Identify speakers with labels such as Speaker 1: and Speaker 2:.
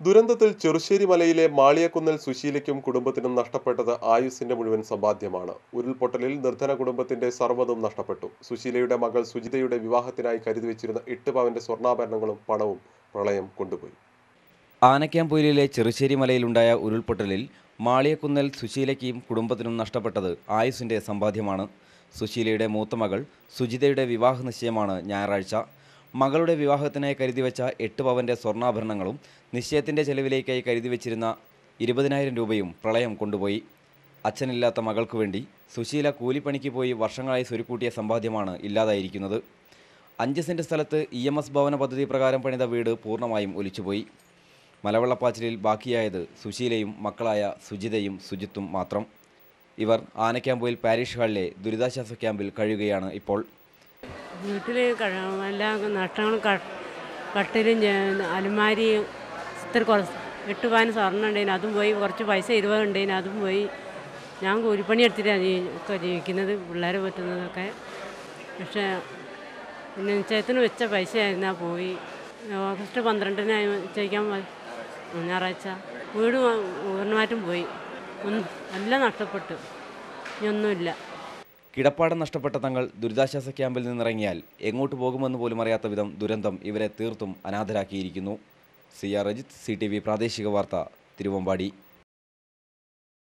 Speaker 1: ദുരന്തത്തിൽ ചെറുശ്ശേരി മലയിലെ മാളിയക്കുന്നൽ സുശീലയ്ക്കും കുടുംബത്തിനും നഷ്ടപ്പെട്ടത് ആയുസിന്റെ മുഴുവൻ സമ്പാദ്യമാണ്. ഉരുൾപൊട്ടലിൽ നിർധന കുടുംബത്തിന്റെ സർവതും നഷ്ടപ്പെട്ടു. സുശീലയുടെ മകൾ സുജിതയുടെ വിവാഹത്തിനായി കരുതി വെച്ചിരുന്ന എട്ട് പവന്റെ സ്വർണാഭരണങ്ങളും പണവും പ്രളയം കൊണ്ടുപോയി.
Speaker 2: ആനക്കാംപൊയിലിലെ ചെറുശ്ശേരി മലയിലുണ്ടായ ഉരുൾപൊട്ടലിൽ മാളിയക്കുന്നൽ സുശീലയ്ക്കും കുടുംബത്തിനും നഷ്ടപ്പെട്ടത് ആയുസിന്റെ സമ്പാദ്യമാണ്. സുശീലയുടെ മൂത്ത മകൾ സുജിതയുടെ വിവാഹ നിശ്ചയമാണ് ഞായറാഴ്ച. മകളുടെ വിവാഹത്തിനായി കരുതി വെച്ച എട്ട് പവന്റെ സ്വർണാഭരണങ്ങളും നിശ്ചയത്തിന്റെ ചെലവിലേക്കായി കരുതി വെച്ചിരുന്ന ഇരുപതിനായിരം രൂപയും പ്രളയം കൊണ്ടുപോയി. അച്ഛനില്ലാത്ത മകൾക്കു വേണ്ടി സുശീല കൂലിപ്പണിക്ക് പോയി വർഷങ്ങളായി സ്വരുക്കൂട്ടിയ സമ്പാദ്യമാണ് ഇല്ലാതായിരിക്കുന്നത്. അഞ്ച് സെന്റ് സ്ഥലത്ത് ഇ എം എസ് ഭവന പദ്ധതി പ്രകാരം പണിത വീട് പൂർണമായും ഒലിച്ചുപോയി. മലവെള്ളപ്പാച്ചിലിൽ ബാക്കിയായത് സുശീലയും മക്കളായ സുജിതയും സുജിത്തും മാത്രം. ഇവർ ആനക്യാമ്പുയിൽ പാരീഷ് ഹാളിലെ ദുരിതാശ്വാസ ക്യാമ്പിൽ കഴിയുകയാണ് ഇപ്പോൾ.
Speaker 3: വീട്ടിൽ എല്ലാ നഷ്ടങ്ങളും കട്ടിലും അലമാരിയും ഇത്ര കുറച്ച് എട്ട് പാൻ സ്വർണം അതും പോയി കുറച്ച് പൈസ ഇരുപത് ഉണ്ടായിന് അതും പോയി. ഞാൻ കൂലിപ്പണി എടുത്തിട്ടാണ് ഒക്കെ ജീവിക്കുന്നത് പിള്ളേരെ പറ്റുന്നതൊക്കെ. പക്ഷേ നിശ്ചയത്തിന് വെച്ച പൈസ ആയിരുന്നാ പോയി. ഓഗസ്റ്റ് പന്ത്രണ്ടിന് നിശ്ചയിക്കാൻ ഞായറാഴ്ച. വീട് ഊർണമാറ്റം പോയി. എല്ലാം നഷ്ടപ്പെട്ടു. ഇനിയൊന്നുമില്ല
Speaker 2: കിടപ്പാടം നഷ്ടപ്പെട്ട തങ്ങൾ ദുരിതാശ്വാസ ക്യാമ്പിൽ നിന്നിറങ്ങിയാൽ എങ്ങോട്ട് പോകുമെന്ന് പോലും അറിയാത്ത വിധം ദുരന്തം ഇവരെ തീർത്തും അനാഥരാക്കിയിരിക്കുന്നു. C R Ajith C T V പ്രാദേശിക വാർത്ത തിരുവമ്പാടി.